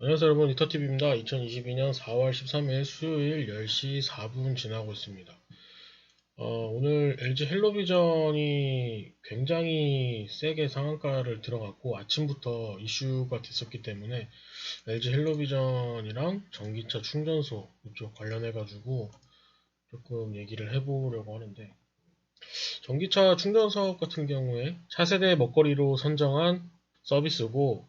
안녕하세요 여러분 이터TV입니다. 2022년 4월 13일 수요일 10시 4분 지나고 있습니다. 어, 오늘 LG 헬로비전이 굉장히 세게 상한가를 들어갔고 아침부터 이슈가 됐었기 때문에 LG 헬로비전이랑 전기차 충전소 이쪽 관련해 가지고 조금 얘기를 해보려고 하는데 전기차 충전 사업 같은 경우에 차세대 먹거리로 선정한 서비스고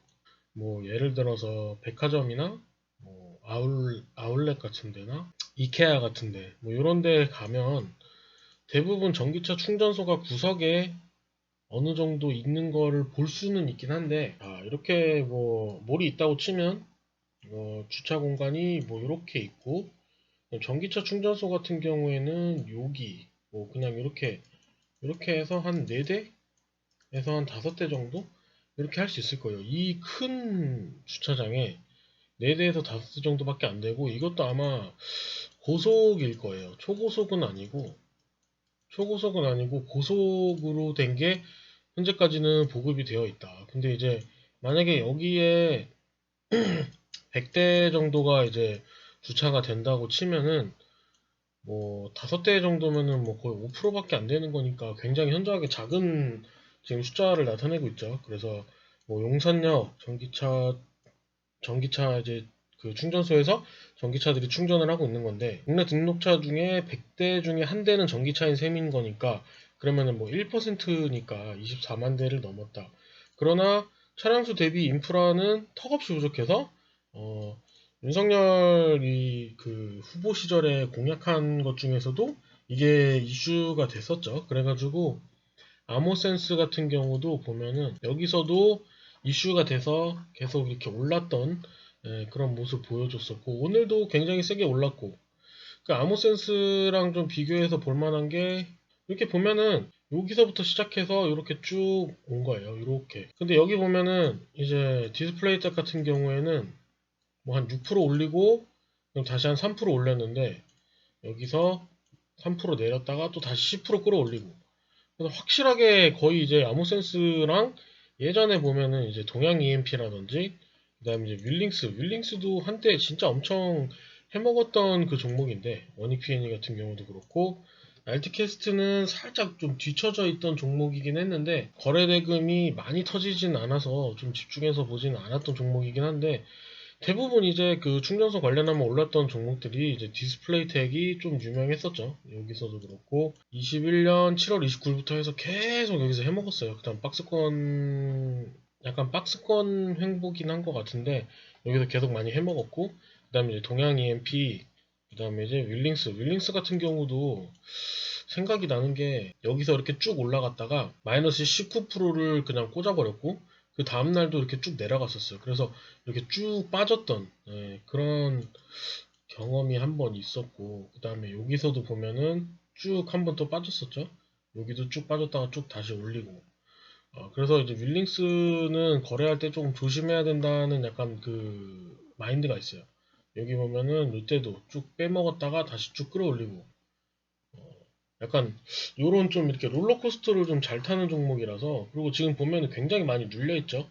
뭐 예를 들어서 백화점이나 뭐 아울 아울렛 같은 데나 이케아 같은 데 뭐 이런 데 가면 대부분 전기차 충전소가 구석에 어느 정도 있는 거를 볼 수는 있긴 한데 아, 이렇게 뭐 몰이 있다고 치면 어, 주차 공간이 뭐 이렇게 있고 전기차 충전소 같은 경우에는 여기 뭐 그냥 이렇게 이렇게 해서 한 4대에서 한 5대 정도 이렇게 할 수 있을 거예요. 이 큰 주차장에 4대에서 5대 정도밖에 안 되고 이것도 아마 고속일 거예요. 초고속은 아니고 초고속은 아니고 고속으로 된 게 현재까지는 보급이 되어 있다. 근데 이제 만약에 여기에 100대 정도가 이제 주차가 된다고 치면은 뭐 다섯 대 정도면은 뭐 거의 5%밖에 안 되는 거니까 굉장히 현저하게 작은 지금 숫자를 나타내고 있죠. 그래서 뭐 용산역 전기차 전기차 이제 그 충전소에서 전기차들이 충전을 하고 있는 건데 국내 등록차 중에 100대 중에 한 대는 전기차인 셈인 거니까 그러면은 뭐 1%니까 24만 대를 넘었다. 그러나 차량 수 대비 인프라는 턱없이 부족해서 어 윤석열이 그 후보 시절에 공약한 것 중에서도 이게 이슈가 됐었죠. 그래가지고 아모센스 같은 경우도 보면은 여기서도 이슈가 돼서 계속 이렇게 올랐던 예, 그런 모습 보여줬었고 오늘도 굉장히 세게 올랐고 그 아모센스랑 좀 비교해서 볼만한 게 이렇게 보면은 여기서부터 시작해서 이렇게 쭉 온 거예요. 이렇게. 근데 여기 보면은 이제 디스플레이 텍 같은 경우에는 뭐 한 6% 올리고 그럼 다시 한 3% 올렸는데 여기서 3% 내렸다가 또 다시 10% 끌어올리고 그래서 확실하게 거의 이제 아모센스랑 예전에 보면은 이제 동양 EMP라든지 그다음에 이제 윌링스 윌링스도 한때 진짜 엄청 해먹었던 그 종목인데 원익PNE 같은 경우도 그렇고 알티캐스트는 살짝 좀 뒤쳐져 있던 종목이긴 했는데 거래 대금이 많이 터지진 않아서 좀 집중해서 보지는 않았던 종목이긴 한데 대부분 이제 그 충전소 관련하면 올랐던 종목들이 이제 디스플레이 텍이 좀 유명했었죠. 여기서도 그렇고 21년 7월 29일부터 해서 계속 여기서 해먹었어요. 그다음 박스권 약간 박스권 횡보긴 한 것 같은데 여기서 계속 많이 해먹었고 그다음에 이제 동양 EMP 그다음에 이제 윌링스 윌링스 같은 경우도 생각이 나는 게 여기서 이렇게 쭉 올라갔다가 마이너스 19%를 그냥 꽂아버렸고 그 다음 날도 이렇게 쭉 내려갔었어요. 그래서 이렇게 쭉 빠졌던 예, 그런 경험이 한 번 있었고 그 다음에 여기서도 보면은 쭉 한 번 또 빠졌었죠. 여기도 쭉 빠졌다가 쭉 다시 올리고 어, 그래서 이제 윌링스는 거래할 때 조금 조심해야 된다는 약간 그 마인드가 있어요. 여기 보면은 이때도 쭉 빼먹었다가 다시 쭉 끌어올리고 약간 요런 좀 이렇게 롤러코스터를 좀 잘 타는 종목이라서 그리고 지금 보면 굉장히 많이 눌려 있죠.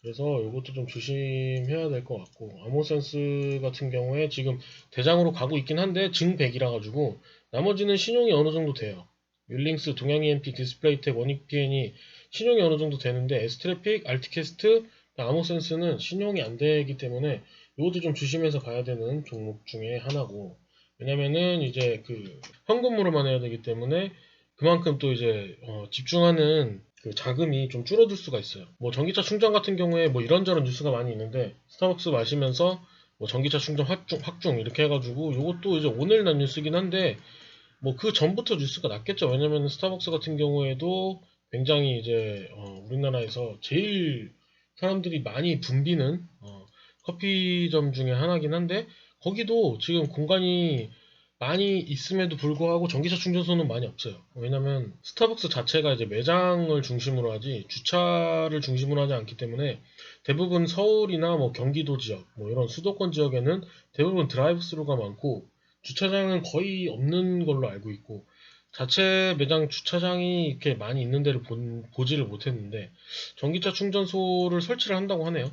그래서 이것도 좀 조심해야 될 것 같고 아모센스 같은 경우에 지금 대장으로 가고 있긴 한데 증100이라 가지고 나머지는 신용이 어느 정도 돼요. 윌링스, 동양 EMP, 디스플레이텍, 원익PN이 신용이 어느 정도 되는데 에스트래픽, 알티캐스트, 아모센스는 신용이 안 되기 때문에 이것도 좀 조심해서 가야 되는 종목 중에 하나고 왜냐면은 이제 그 현금으로만 해야 되기 때문에 그만큼 또 이제 어, 집중하는 그 자금이 좀 줄어들 수가 있어요. 뭐 전기차 충전 같은 경우에 뭐 이런저런 뉴스가 많이 있는데 스타벅스 마시면서 뭐 전기차 충전 확중 확중 이렇게 해가지고 이것도 이제 오늘 난 뉴스긴 한데 뭐 그 전부터 뉴스가 났겠죠. 왜냐면 스타벅스 같은 경우에도 굉장히 이제 어, 우리나라에서 제일 사람들이 많이 붐비는 어, 커피점 중에 하나긴 한데 거기도 지금 공간이 많이 있음에도 불구하고 전기차 충전소는 많이 없어요. 왜냐면 스타벅스 자체가 이제 매장을 중심으로 하지 주차를 중심으로 하지 않기 때문에 대부분 서울이나 뭐 경기도 지역, 뭐 이런 수도권 지역에는 대부분 드라이브 스루가 많고 주차장은 거의 없는 걸로 알고 있고 자체 매장 주차장이 이렇게 많이 있는 데를 본, 보지를 못했는데 전기차 충전소를 설치를 한다고 하네요.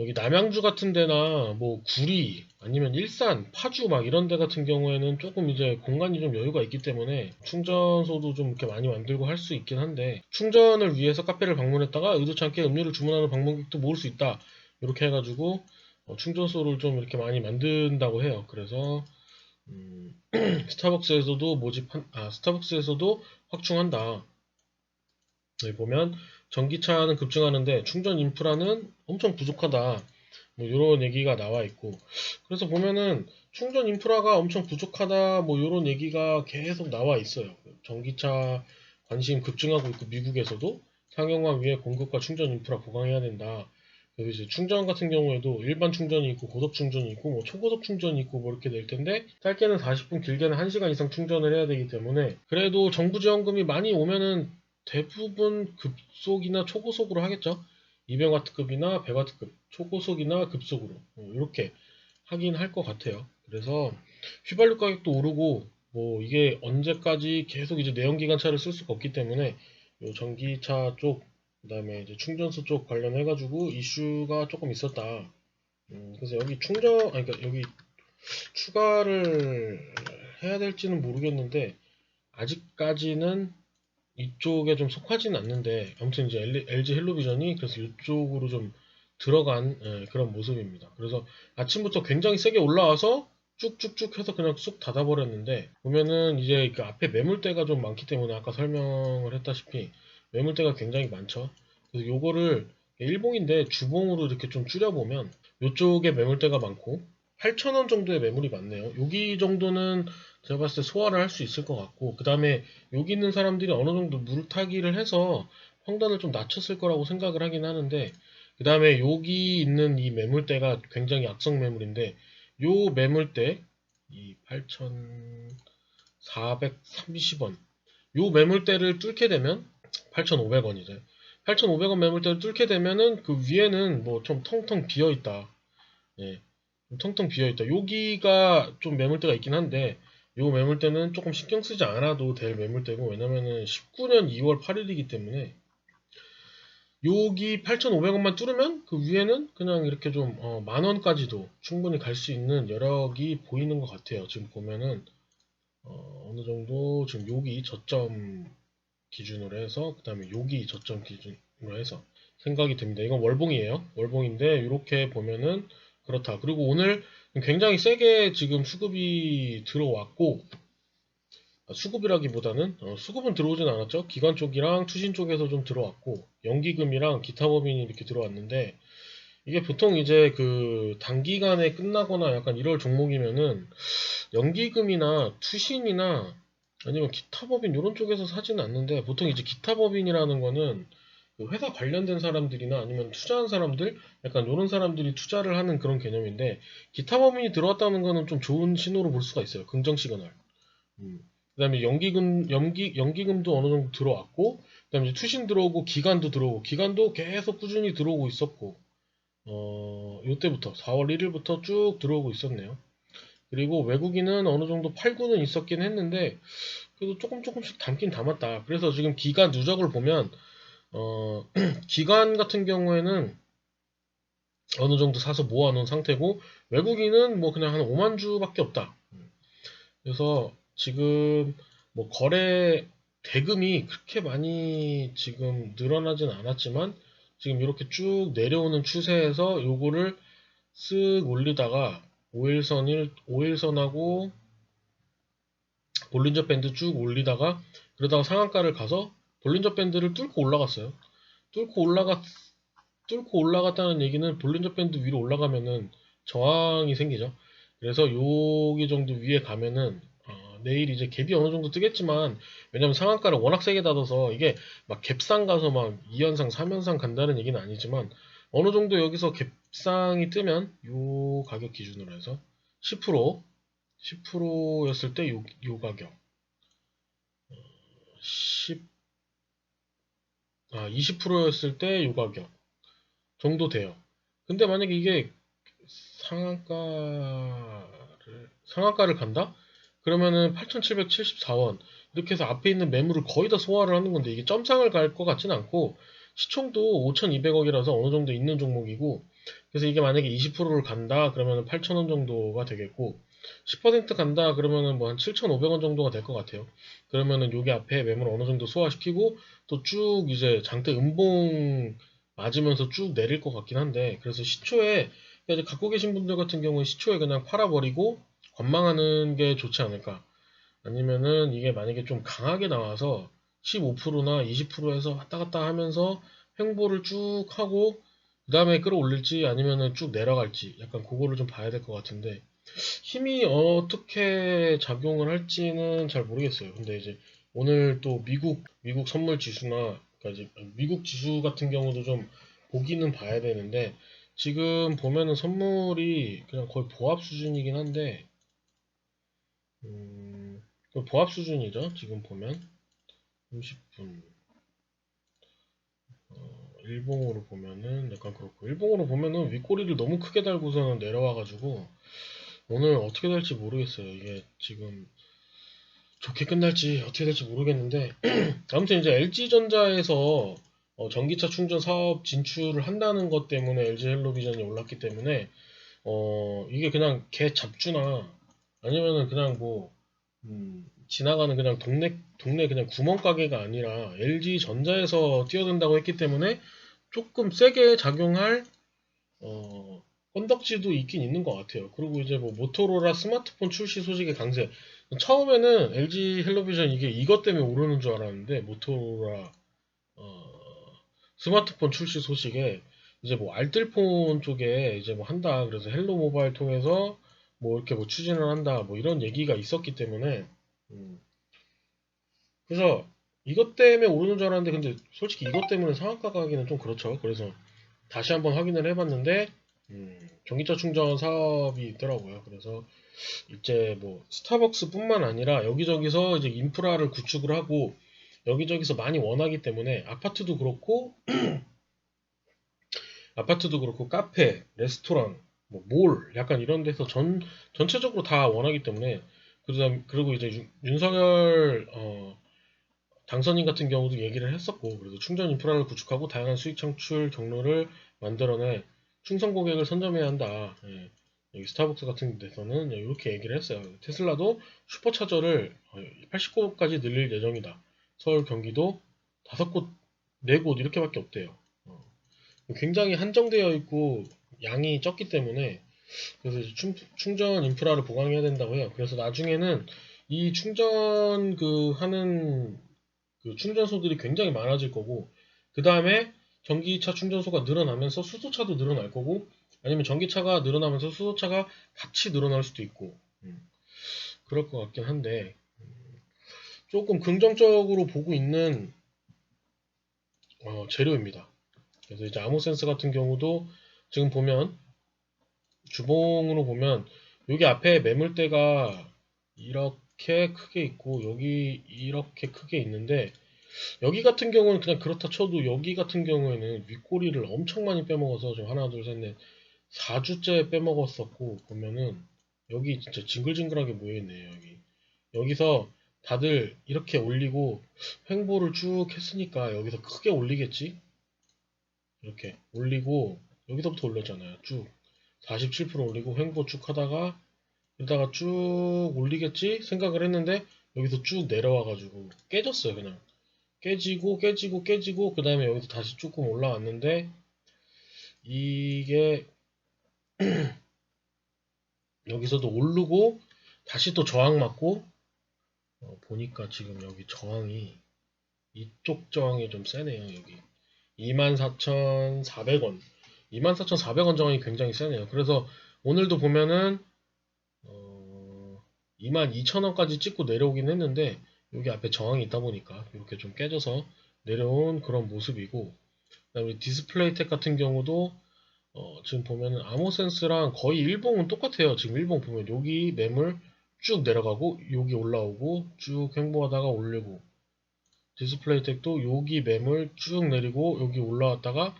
여기 남양주 같은 데나 뭐 구리 아니면 일산, 파주 막 이런 데 같은 경우에는 조금 이제 공간이 좀 여유가 있기 때문에 충전소도 좀 이렇게 많이 만들고 할 수 있긴 한데 충전을 위해서 카페를 방문했다가 의도치 않게 음료를 주문하는 방문객도 모을 수 있다. 이렇게 해가지고 어, 충전소를 좀 이렇게 많이 만든다고 해요. 그래서 음, 스타벅스에서도 모집한 아 스타벅스에서도 확충한다. 여기 보면 전기차는 급증하는데 충전 인프라는 엄청 부족하다. 뭐 이런 얘기가 나와 있고 그래서 보면은 충전 인프라가 엄청 부족하다 뭐 이런 얘기가 계속 나와 있어요. 전기차 관심 급증하고 있고 미국에서도 상용화 위해 공급과 충전 인프라 보강해야 된다. 그래서 이제 충전 같은 경우에도 일반 충전이 있고 고속 충전이 있고 뭐 초고속 충전이 있고 뭐 이렇게 될 텐데 짧게는 40분 길게는 1시간 이상 충전을 해야 되기 때문에 그래도 정부 지원금이 많이 오면은 대부분 급속이나 초고속으로 하겠죠. 200W급이나 100W급, 초고속이나 급속으로 이렇게 하긴 할 것 같아요. 그래서 휘발유 가격도 오르고 뭐 이게 언제까지 계속 이제 내연기관 차를 쓸 수가 없기 때문에 요 전기차 쪽 그다음에 이제 충전소 쪽 관련해 가지고 이슈가 조금 있었다. 음, 그래서 여기 충전 아니 그러니까 여기 추가를 해야 될지는 모르겠는데 아직까지는 이쪽에 좀 속하지는 않는데 아무튼 이제 LG 헬로비전이 그래서 이쪽으로 좀 들어간 예, 그런 모습입니다. 그래서 아침부터 굉장히 세게 올라와서 쭉쭉쭉 해서 그냥 쑥 닫아버렸는데 보면은 이제 그 앞에 매물대가 좀 많기 때문에 아까 설명을 했다시피 매물대가 굉장히 많죠. 그래서 요거를 일봉인데 주봉으로 이렇게 좀 줄여보면 이쪽에 매물대가 많고 8,000원 정도의 매물이 많네요. 여기 정도는 제가 봤을 때 소화를 할 수 있을 것 같고 그 다음에 여기 있는 사람들이 어느 정도 물타기를 해서 평단을 좀 낮췄을 거라고 생각을 하긴 하는데 그 다음에 여기 있는 이 매물대가 굉장히 악성 매물인데 요 매물대 이 8,430원 요 매물대를 뚫게 되면 8,500원이죠. 8,500원 매물대를 뚫게 되면은 그 위에는 뭐 좀 텅텅 비어 있다. 예. 텅텅 비어 있다. 여기가 좀 매물대가 있긴 한데 요 매물대는 조금 신경 쓰지 않아도 될 매물대고 왜냐면은 19년 2월 8일이기 때문에 여기 8,500원만 뚫으면 그 위에는 그냥 이렇게 좀 어, 만원까지도 충분히 갈 수 있는 여력이 보이는 것 같아요. 지금 보면은 어, 느 정도 지금 여기 저점 기준으로 해서 그 다음에 여기 저점 기준으로 해서 생각이 듭니다. 이건 월봉이에요. 월봉인데 이렇게 보면은 그렇다. 그리고 오늘 굉장히 세게 지금 수급이 들어왔고 아, 수급이라기보다는 어, 수급은 들어오진 않았죠. 기관 쪽이랑 투신 쪽에서 좀 들어왔고 연기금이랑 기타 법인이 이렇게 들어왔는데 이게 보통 이제 그 단기간에 끝나거나 약간 이럴 종목이면은 연기금이나 투신이나 아니면 기타 법인 이런 쪽에서 사지는 않는데 보통 이제 기타 법인이라는 거는 그 회사 관련된 사람들이나 아니면 투자한 사람들 약간 이런 사람들이 투자를 하는 그런 개념인데 기타 법인이 들어왔다는 거는 좀 좋은 신호로 볼 수가 있어요. 긍정 시그널. 음. 그다음에 연기금 연기 연기금도 어느 정도 들어왔고 그다음에 투신 들어오고 기간도 들어오고 기간도 계속 꾸준히 들어오고 있었고 어 요때부터 4월 1일부터 쭉 들어오고 있었네요. 그리고 외국인은 어느 정도 팔고는 있었긴 했는데 그래도 조금 조금씩 담긴 담았다. 그래서 지금 기간 누적을 보면 어 기간 같은 경우에는 어느 정도 사서 모아놓은 상태고 외국인은 뭐 그냥 한 5만 주밖에 없다. 그래서 지금 뭐 거래 대금이 그렇게 많이 지금 늘어나진 않았지만 지금 이렇게 쭉 내려오는 추세에서 요거를 쓱 올리다가 5일선 1, 5일선하고 볼린저 밴드 쭉 올리다가 그러다가 상한가를 가서 볼린저 밴드를 뚫고 올라갔어요. 뚫고 올라갔 뚫고 올라갔다는 얘기는 볼린저 밴드 위로 올라가면은 저항이 생기죠. 그래서 여기 정도 위에 가면은 내일 이제 갭이 어느 정도 뜨겠지만 왜냐면 상한가를 워낙 세게 닫아서 이게 막 갭상 가서 막 2연상, 3연상 간다는 얘기는 아니지만 어느 정도 여기서 갭상이 뜨면 요 가격 기준으로 해서 10% 10%였을 때요요 가격 10 아, 20%였을 때 요 가격 정도 돼요. 근데 만약에 이게 상한가를 상한가를 간다? 그러면은 8,774원 이렇게 해서 앞에 있는 매물을 거의 다 소화를 하는 건데 이게 점상을 갈 것 같지는 않고 시총도 5,200억이라서 어느 정도 있는 종목이고 그래서 이게 만약에 20%를 간다 그러면 8,000원 정도가 되겠고 10% 간다 그러면은 뭐 한 7,500원 정도가 될 것 같아요. 그러면은 여기 앞에 매물 어느 정도 소화시키고 또 쭉 이제 장대 음봉 맞으면서 쭉 내릴 것 같긴 한데 그래서 시초에 이제 갖고 계신 분들 같은 경우에 시초에 그냥 팔아버리고 관망하는 게 좋지 않을까. 아니면은 이게 만약에 좀 강하게 나와서 15%나 20%에서 왔다 갔다 하면서 횡보를 쭉 하고 그 다음에 끌어올릴지 아니면은 쭉 내려갈지 약간 그거를 좀 봐야 될 것 같은데 힘이 어떻게 작용을 할지는 잘 모르겠어요. 근데 이제 오늘 또 미국 미국 선물 지수나 그러니까 미국 지수 같은 경우도 좀 보기는 봐야 되는데 지금 보면은 선물이 그냥 거의 보합 수준이긴 한데 음, 그 보합 수준이죠. 지금 보면 30분 어, 일봉으로 보면은 약간 그렇고 일봉으로 보면은 윗꼬리를 너무 크게 달고서는 내려와가지고 오늘 어떻게 될지 모르겠어요. 이게 지금 좋게 끝날지 어떻게 될지 모르겠는데 아무튼 이제 LG전자에서 어, 전기차 충전 사업 진출을 한다는 것 때문에 LG 헬로비전이 올랐기 때문에 어, 이게 그냥 개 잡주나 아니면은 그냥 뭐 음, 지나가는 그냥 동네 동네 그냥 구멍 가게가 아니라 LG 전자에서 뛰어든다고 했기 때문에 조금 세게 작용할 어, 건덕지도 있긴 있는 것 같아요. 그리고 이제 뭐 모토로라 스마트폰 출시 소식의 강세. 처음에는 LG 헬로비전 이게 이것 때문에 오르는 줄 알았는데 모토로라 어, 스마트폰 출시 소식에 이제 뭐 알뜰폰 쪽에 이제 뭐 한다. 그래서 헬로 모바일 통해서 뭐 이렇게 뭐 추진을 한다. 뭐 이런 얘기가 있었기 때문에 음. 그래서 이것 때문에 오르는 줄 알았는데 근데 솔직히 이것 때문에 상한가 가기는 좀 그렇죠. 그래서 다시 한번 확인을 해봤는데 음, 전기차 충전 사업이 있더라고요. 그래서 이제 뭐 스타벅스뿐만 아니라 여기저기서 이제 인프라를 구축을 하고 여기저기서 많이 원하기 때문에 아파트도 그렇고 아파트도 그렇고 카페, 레스토랑, 뭐 몰, 약간 이런 데서 전 전체적으로 다 원하기 때문에 그다음 그리고 이제 윤, 윤석열 어, 당선인 같은 경우도 얘기를 했었고 그래서 충전 인프라를 구축하고 다양한 수익 창출 경로를 만들어내 충성 고객을 선점해야 한다. 예. 여기 스타벅스 같은 데서는 이렇게 얘기를 했어요. 테슬라도 슈퍼차저를 80곳까지 늘릴 예정이다. 서울, 경기도 5곳, 4곳 이렇게밖에 없대요. 어. 굉장히 한정되어 있고 양이 적기 때문에 그래서 충, 충전 인프라를 보강해야 된다고 해요. 그래서 나중에는 이 충전 그 하는 그 충전소들이 굉장히 많아질 거고 그 다음에 전기차 충전소가 늘어나면서 수소차도 늘어날 거고 아니면 전기차가 늘어나면서 수소차가 같이 늘어날 수도 있고 음, 그럴 것 같긴 한데 음, 조금 긍정적으로 보고 있는 어, 재료입니다. 그래서 이제 아모센스 같은 경우도 지금 보면 주봉으로 보면 여기 앞에 매물대가 이렇게 크게 있고 여기 이렇게 크게 있는데 여기 같은 경우는 그냥 그렇다 쳐도 여기 같은 경우에는 윗꼬리를 엄청 많이 빼먹어서 좀 하나 둘 셋 넷 4주째 빼먹었었고 보면은 여기 진짜 징글징글하게 모여있네요 여기. 여기서 다들 이렇게 올리고 횡보를 쭉 했으니까 여기서 크게 올리겠지? 이렇게 올리고 여기서부터 올렸잖아요 쭉. 47% 올리고 횡보 쭉 하다가 이러다가 쭉 올리겠지? 생각을 했는데 여기서 쭉 내려와 가지고 깨졌어요 그냥 깨지고 깨지고 깨지고 그 다음에 여기서 다시 조금 올라왔는데 이게 여기서도 오르고 다시 또 저항 맞고 어, 보니까 지금 여기 저항이 이쪽 저항이 좀 세네요 여기. 24,400원. 24,400원 저항이 굉장히 세네요. 그래서 오늘도 보면은 어, 22,000원까지 찍고 내려오긴 했는데 여기 앞에 저항이 있다 보니까 이렇게 좀 깨져서 내려온 그런 모습이고 그 다음에 디스플레이 텍 같은 경우도 어, 지금 보면은 아모센스랑 거의 일봉은 똑같아요. 지금 일봉 보면 여기 매물 쭉 내려가고 여기 올라오고 쭉 횡보하다가 올리고 디스플레이 텍도 여기 매물 쭉 내리고 여기 올라왔다가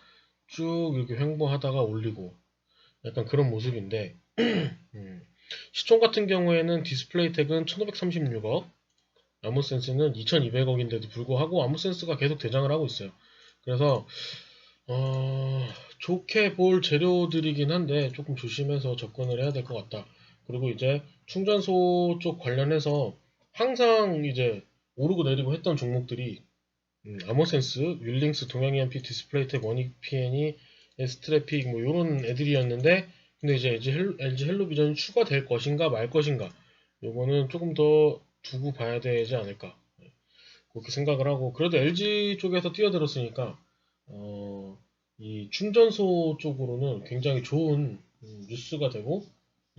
쭉 이렇게 횡보하다가 올리고 약간 그런 모습인데 음, 시총 같은 경우에는 디스플레이 텍은 1536억 아무센스는 2200억인데도 불구하고 아무센스가 계속 대장을 하고 있어요. 그래서 어, 좋게 볼 재료들이긴 한데 조금 조심해서 접근을 해야 될 것 같다. 그리고 이제 충전소 쪽 관련해서 항상 이제 오르고 내리고 했던 종목들이 음, 아모센스, 윌링스, 동양EMP, 디스플레이텍, 원익PN이, 에스트래픽 뭐 이런 애들이었는데 근데 이제 LG, 헬, LG 헬로비전이 추가될 것인가 말 것인가 요거는 조금 더 두고 봐야 되지 않을까. 네, 그렇게 생각을 하고 그래도 LG 쪽에서 뛰어들었으니까 어, 이 충전소 쪽으로는 굉장히 좋은 음, 뉴스가 되고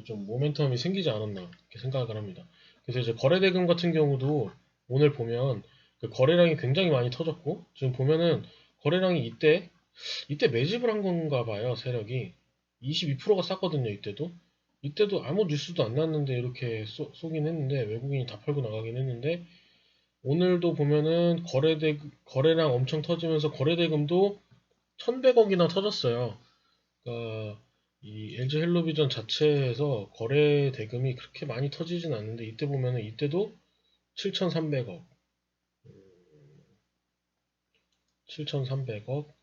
좀 모멘텀이 생기지 않았나 이렇게 생각을 합니다. 그래서 이제 거래 대금 같은 경우도 오늘 보면 그 거래량이 굉장히 많이 터졌고 지금 보면은 거래량이 이때 이때 매집을 한 건가 봐요 세력이. 22%가 쌌거든요 이때도 이때도 아무 뉴스도 안 났는데 이렇게 쏘, 쏘긴 했는데 외국인이 다 팔고 나가긴 했는데 오늘도 보면은 거래대 거래량 엄청 터지면서 거래대금도 1100억이나 터졌어요. 그러니까 이 LG 헬로비전 자체에서 거래 대금이 그렇게 많이 터지진 않는데 이때 보면은 이때도 7,300억, 7,300억,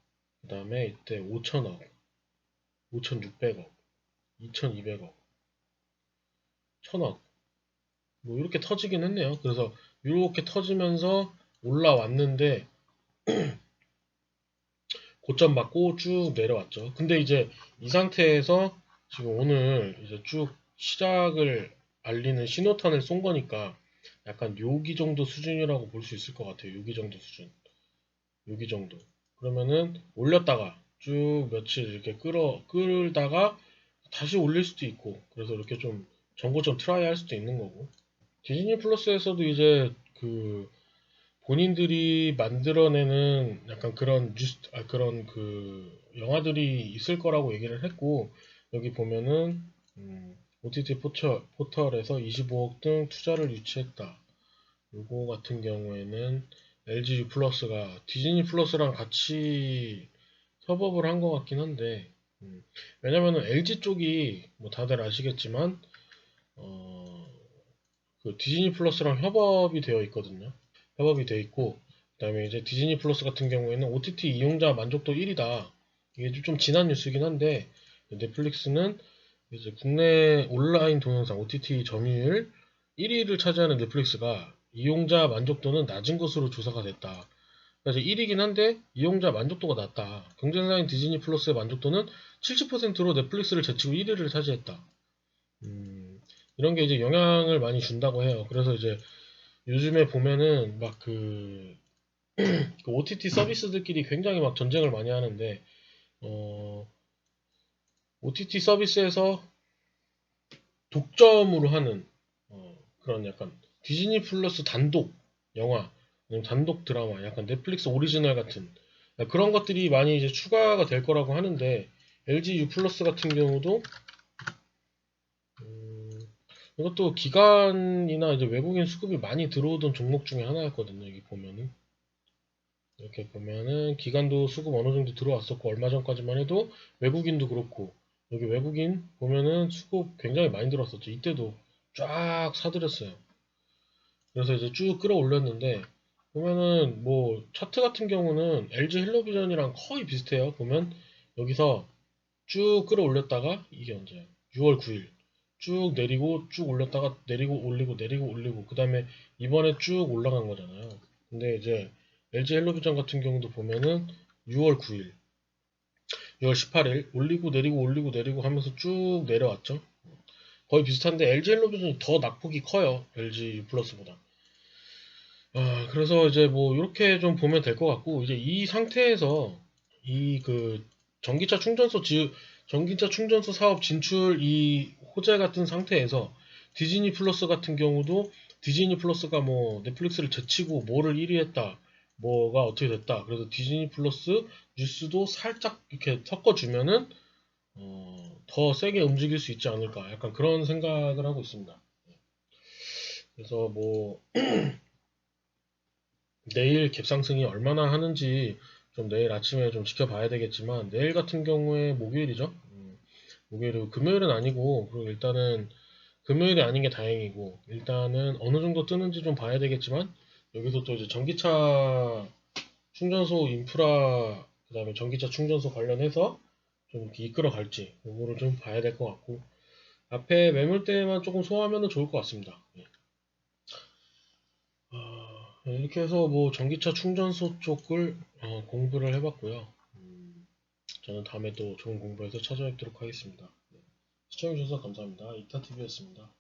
그 다음에 이때 5,000억, 5,600억, 2,200억, 1,000억, 뭐 이렇게 터지긴 했네요. 그래서 이렇게 터지면서 올라왔는데 고점 맞고 쭉 내려왔죠. 근데 이제 이 상태에서 지금 오늘 이제 쭉 시작을 알리는 신호탄을 쏜 거니까 약간 요기 정도 수준이라고 볼 수 있을 것 같아요. 요기 정도 수준. 요기 정도. 그러면은 올렸다가 쭉 며칠 이렇게 끌어 끌다가 다시 올릴 수도 있고 그래서 이렇게 좀 정고점 트라이 할 수도 있는 거고 디즈니 플러스에서도 이제 그 본인들이 만들어내는 약간 그런 뉴스, 아, 그런 그 영화들이 있을 거라고 얘기를 했고 여기 보면은 음, OTT 포털, 포털에서 25억 등 투자를 유치했다. 요거 같은 경우에는 LG 플러스가 디즈니 플러스랑 같이 협업을 한 것 같긴 한데 음, 왜냐면은 LG 쪽이 뭐 다들 아시겠지만 어, 그 디즈니 플러스랑 협업이 되어 있거든요. 협업이 되어 있고 그다음에 이제 디즈니 플러스 같은 경우에는 OTT 이용자 만족도 1위다. 이게 좀 지난 뉴스긴 한데 넷플릭스는 이제 국내 온라인 동영상 OTT 점유율 1위를 차지하는 넷플릭스가 이용자 만족도는 낮은 것으로 조사가 됐다. 그래서 1위긴 한데 이용자 만족도가 낮다. 경쟁사인 디즈니 플러스의 만족도는 70%로 넷플릭스를 제치고 1위를 차지했다. 음, 이런 게 이제 영향을 많이 준다고 해요. 그래서 이제 요즘에 보면은 막그 그 OTT 서비스들끼리 굉장히 막 전쟁을 많이 하는데 어, OTT 서비스에서 독점으로 하는 어, 그런 약간 디즈니 플러스 단독 영화, 단독 드라마, 약간 넷플릭스 오리지널 같은 그런 것들이 많이 이제 추가가 될 거라고 하는데 LG U 플러스 같은 경우도 음, 이것도 기관이나 이제 외국인 수급이 많이 들어오던 종목 중에 하나였거든요. 여기 보면은 이렇게 보면은 기관도 수급 어느 정도 들어왔었고 얼마 전까지만 해도 외국인도 그렇고 여기 외국인 보면은 수급 굉장히 많이 들어왔었죠. 이때도 쫙 사들였어요. 그래서 이제 쭉 끌어올렸는데 보면은 뭐 차트 같은 경우는 LG 헬로비전이랑 거의 비슷해요. 보면 여기서 쭉 끌어올렸다가 이게 언제야? 6월 9일 쭉 내리고 쭉 올렸다가 내리고 올리고 내리고 올리고 그 다음에 이번에 쭉 올라간 거잖아요. 근데 이제 LG 헬로비전 같은 경우도 보면은 6월 9일 6월 18일 올리고 내리고 올리고 내리고 하면서 쭉 내려왔죠. 거의 비슷한데 LG 헬로비전이 더 낙폭이 커요. LG 플러스보다. 아, 그래서 이제 뭐 이렇게 좀 보면 될 것 같고 이제 이 상태에서 이 그 전기차 충전소 지 전기차 충전소 사업 진출 이 호재 같은 상태에서 디즈니 플러스 같은 경우도 디즈니 플러스가 뭐 넷플릭스를 제치고 뭐를 1위 했다. 뭐가 어떻게 됐다. 그래서 디즈니 플러스 뉴스도 살짝 이렇게 섞어주면은 어, 더 세게 움직일 수 있지 않을까. 약간 그런 생각을 하고 있습니다. 그래서 뭐 내일 갭상승이 얼마나 하는지 좀 내일 아침에 좀 지켜봐야 되겠지만 내일 같은 경우에 목요일이죠. 음, 목요일이고 금요일은 아니고 그리고 일단은 금요일이 아닌 게 다행이고 일단은 어느 정도 뜨는지 좀 봐야 되겠지만 여기서 또 이제 전기차 충전소 인프라, 그 다음에 전기차 충전소 관련해서 좀 이끌어 갈지, 요거를 좀 봐야 될 것 같고, 앞에 매물대만 조금 소화하면 좋을 것 같습니다. 예. 아, 이렇게 해서 뭐 전기차 충전소 쪽을 어, 공부를 해봤고요. 음, 저는 다음에 또 좋은 공부해서 찾아뵙도록 하겠습니다. 네. 시청해주셔서 감사합니다. 이타TV였습니다.